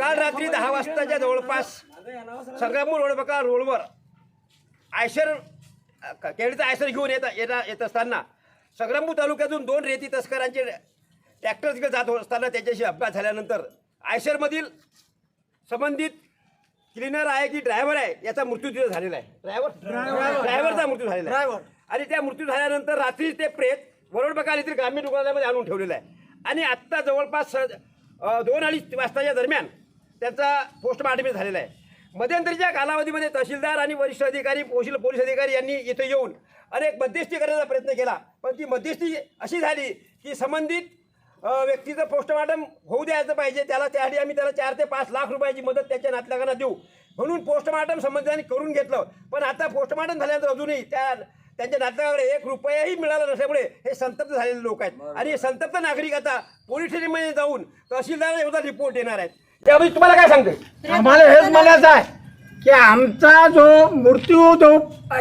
काल रात्री दहा वाजताच्या जवळपास संग्रामपूर रोड बघा रोडवर आयशर केळीचा आयशर घेऊन येत येता येत असताना संग्रामपूर तालुक्यातून दोन रेती तस्करांचे ट्रॅक्टर तिकडे जात असताना त्याच्याशी अपघात झाल्यानंतर आयशरमधील संबंधित क्लिनर आहे की ड्रायव्हर आहे याचा मृत्यू तिथे झालेला आहे. ड्रायव्हर? ड्रायव्हरचा मृत्यू झालेला आहे. आणि त्या मृत्यू झाल्यानंतर रात्री ते प्रेत वरोड बकाल येथील ग्रामीण रुग्णालयामध्ये आणून ठेवलेलं आहे. आणि आत्ता जवळपास दोन अडीच वाजताच्या दरम्यान त्याचा पोस्टमार्टम झालेला आहे. मध्यंतरीच्या कालावधीमध्ये तहसीलदार आणि वरिष्ठ अधिकारी पोलीस पोलीस अधिकारी यांनी इथे येऊन अनेक मध्यस्थी करण्याचा प्रयत्न केला. पण ती मध्यस्थी अशी झाली की संबंधित व्यक्तीचं पोस्टमार्टम होऊ द्यायचं पाहिजे. त्याला त्यासाठी आम्ही त्याला चार ते पाच लाख रुपयाची मदत त्याच्या नातलगांना देऊ. म्हणून पोस्टमार्टम संबंधितांनी करून घेतलं. पण आता पोस्टमार्टम झाल्यानंतर अजूनही त्या त्यांच्या नातलगाकडे एक रुपयाही मिळाला नसल्यामुळे हे संतप्त झालेले लोक आहेत. आणि हे संतप्त नागरिक आता पोलीस स्टेशनमध्ये जाऊन तहसीलदार एवढा रिपोर्ट देणार आहेत. त्यामध्ये तुम्हाला काय सांगते? आम्हाला हेच म्हणायचं आहे की आमचा जो मृत्यू जो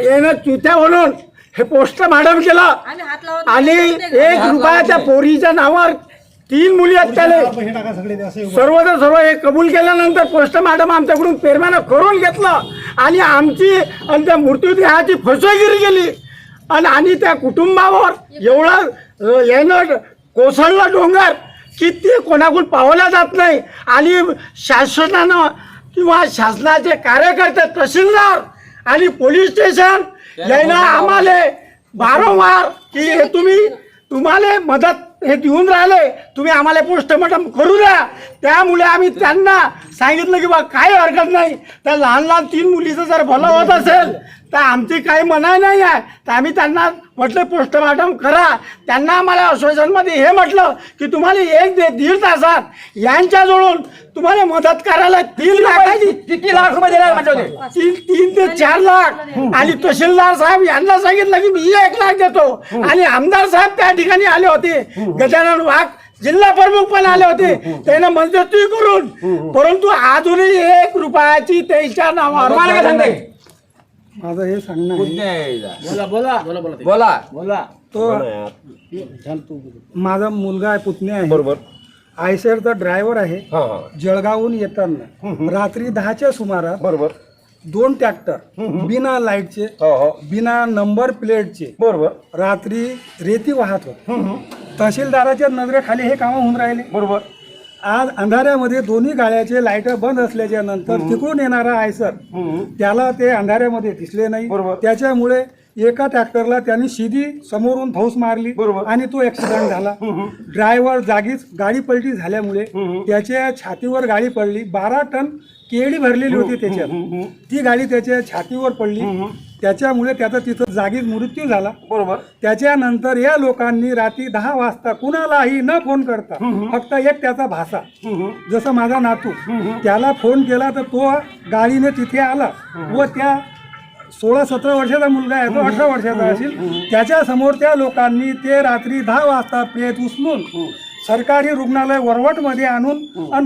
येणं चुत्या म्हणून हे पोस्टमार्टम केलं आम्ही हात लावत आणि एक रुपयाच्या पोरीच्या नावावर तीन मुली आहेत त्याले सर्व तर सर्व हे कबूल केल्यानंतर पोस्टमार्टम आमच्याकडून पेरम्यानं करून घेतलं. आणि आमची आणि त्या मृत्यूदेहाची फसवेगिरी केली आणि आणि त्या कुटुंबावर एवढा यानं कोसळला डोंगर. की ते कोणाकडून पावला जात नाही. आणि शासनानं किंवा शासनाचे कार्यकर्ते तहसीलदार आणि पोलीस स्टेशन यायला आम्हाला वारंवार की हे तुम्ही तुम्हाला मदत हे देऊन राहिले. तुम्ही आम्हाला पोस्टमॉर्टम करू द्या. त्यामुळे आम्ही त्यांना सांगितलं की बा काही हरकत नाही. त्या लहान लहान तीन मुलीचं जर भलं होत असेल तर आमची काही मनाई नाही आहे. तर आम्ही त्यांना म्हटलं पोस्टमॉर्टम करा. त्यांना आम्हाला आश्वासनमध्ये हे म्हटलं की तुम्हाला एक ते दीड तासात यांच्याजवळून तुम्हाला मदत करायला तीन लाखाची किती लाख रुपये म्हटलं तीन तीन ते चार लाख. आणि तहसीलदार साहेब यांना सांगितलं की मी एक लाख देतो. आणि आमदार साहेब त्या ठिकाणी आले होते. गजानन वाघ जिल्हा प्रमुख पण आले होते. त्यांना मदती करून. परंतु अजूनही एक रुपयाची त्याच्या काय नावावर सांगते माझं हे सांगणं आहे. बोला तो. माझा मुलगा आहे पुतणे आहे. बरोबर. आयसरचा ड्रायव्हर आहे. हा हा. जळगावहून येताना रात्री दहाच्या सुमारास बरोबर. दोन ट्रॅक्टर बिना लाईटचे हो हो. बिना नंबर प्लेटचे बरोबर. रात्री रेती वाहत होत. तहसीलदाराच्या नजरेखाली हे कामं होऊन राहिले. बरोबर. आज अंधाऱ्यामध्ये दोन्ही गाड्याचे लाइट बंद असल्याच्या नंतर तिकडून येणारा आयसर त्याला ते अंधाऱ्यामध्ये दिसले नाही. त्याच्यामुळे एका ट्रॅक्टरला त्यांनी शिदी समोरून फौस मारली. आणि तो ऍक्सिडेंट झाला. ड्रायव्हर जागीच गाडी पलटी झाल्यामुळे त्याच्या छातीवर गाडी पडली. बारा टन केळी भरलेली होती त्याच्यात. ती गाडी त्याच्या छातीवर पडली. त्याच्यामुळे त्याचा तिथं जागीच मृत्यू झाला. बरोबर. त्याच्यानंतर या लोकांनी रात्री दहा वाजता कुणालाही न फोन करता फक्त एक त्याचा भाषा जसं माझा नातू त्याला फोन केला तर तो गाडीने तिथे आला व त्या सोळा सतरा वर्षाचा मुलगा आहे तो अठरा वर्षाचा असेल. त्याच्यासमोर त्या लोकांनी ते रात्री दहा वाजता प्रेत उचलून सरकारी रुग्णालय वरवटमध्ये आणून अन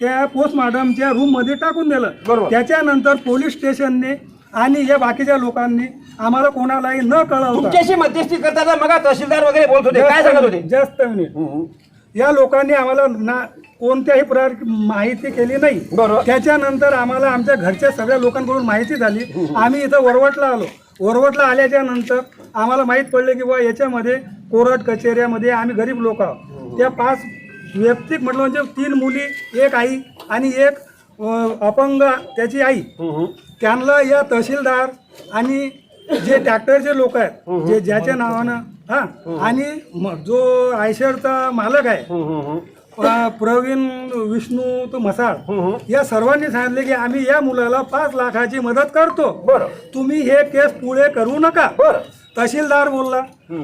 त्या पोस्टमॉर्टमच्या रूममध्ये टाकून दिलं. त्याच्यानंतर पोलीस स्टेशनने आणि या बाकीच्या लोकांनी आम्हाला कोणालाही न कळवता तुमच्याशी मध्यस्थी करताना मग तहसीलदार वगैरे बोलत होते. काय सांगत होते? Just minute. या लोकांनी आम्हाला ना कोणत्याही प्रकार माहिती केली नाही. बरोबर. त्याच्यानंतर आम्हाला आमच्या घरच्या सगळ्या लोकांकडून माहिती झाली. आम्ही इथं वरवटला आलो. वरवटला आल्याच्यानंतर आम्हाला माहीत पडले की बा याच्यामध्ये कोर्ट कचेऱ्यामध्ये आम्ही गरीब लोक आहोत. त्या पाच व्यक्तिक म्हटलं म्हणजे तीन मुली एक आई आणि एक अं, अपंग त्याची आई. त्यांना या तहसीलदार आणि जे ट्रॅक्टरचे लोक आहेत जे ज्याच्या नावानं हा आणि म- जो आयशरचा मालक आहे प्रवीण विष्णू तो मसाळ या सर्वांनी सांगितले की आम्ही या मुलाला पाच लाखाची मदत करतो. बरं. तुम्ही हे केस पुढे करू नका. बरं. तहसीलदार बोलला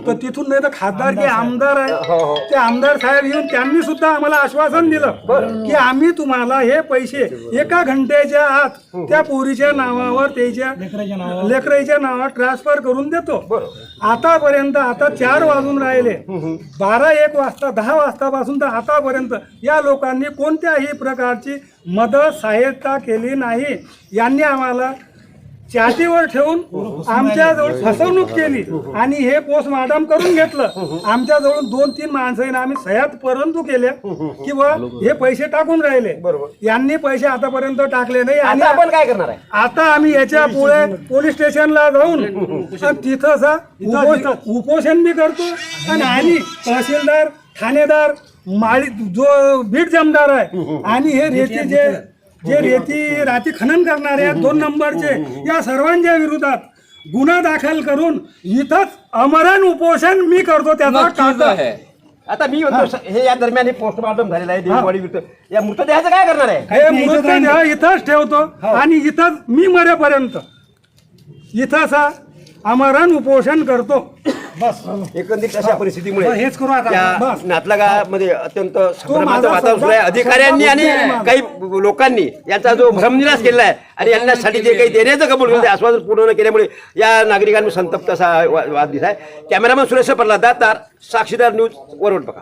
तर तिथून नाही तर खासदार की आमदार हो, आहे ते आमदार साहेब येऊन त्यांनी सुद्धा आम्हाला आश्वासन दिलं की आम्ही तुम्हाला हे पैसे एका घंट्याच्या आत त्या पोरीच्या नावावर त्याच्या लेकराच्या नावावर. ट्रान्सफर करून देतो. आतापर्यंत आता चार वाजून राहिले. बारा एक वाजता दहा वाजतापासून तर आतापर्यंत या लोकांनी कोणत्याही प्रकारची मदत सहाय्यता केली नाही. यांनी आम्हाला छातीवर ठेवून आमच्याजवळ फसवणूक केली आणि हे पोस्टमॉर्टम करून घेतलं. आमच्याजवळ दोन तीन माणसांनी आम्ही सह्यात परंतु केल्या की बा हे पैसे टाकून राहिले. बरोबर. यांनी पैसे आतापर्यंत टाकले नाही आणि आता आपण काय करणार आहे? आता आम्ही याच्यापुढे पोलीस स्टेशनला जाऊन आणि तिथं उपोषण बी करतो आणि आणि तहसीलदार ठाणेदार माळी जो बीट जमदार आहे आणि हे रेती जे जे रेती राती खनन करणारे आहेत दोन नंबरचे या सर्वांच्या विरोधात गुन्हा दाखल करून इथंच अमरण उपोषण मी करतो त्याचा आहे. आता मी म्हणतो हे. या दरम्यान हे पोस्टमॉर्टम झालेलं आहे देववाडी विरुद्ध. या मृतदेहाचं काय करणार आहे? हे मृतदेह इथंच ठेवतो आणि इथंच मी मरेपर्यंत. इथं असा अमरण उपोषण करतो. बस. एकंदरीत अशा परिस्थितीमुळे हेच करू आता. या बस. नातलगामध्ये अत्यंत संभ्रमाचं माझा वातावरण सुरू आहे. अधिकाऱ्यांनी आणि शब्द आहे माझा. काही लोकांनी यांचा जो भ्रमनिराश केलेला आहे आणि यांच्यासाठी जे काही देण्याचं कबूल केलं ते आश्वासन पूर्ण न केल्यामुळे या नागरिकांनी संतप्त असा वा- वाद दिसा आहे. कॅमेरामन सुरेश प्रल्हाद दातार साक्षीदार न्यूज वरवट बघा.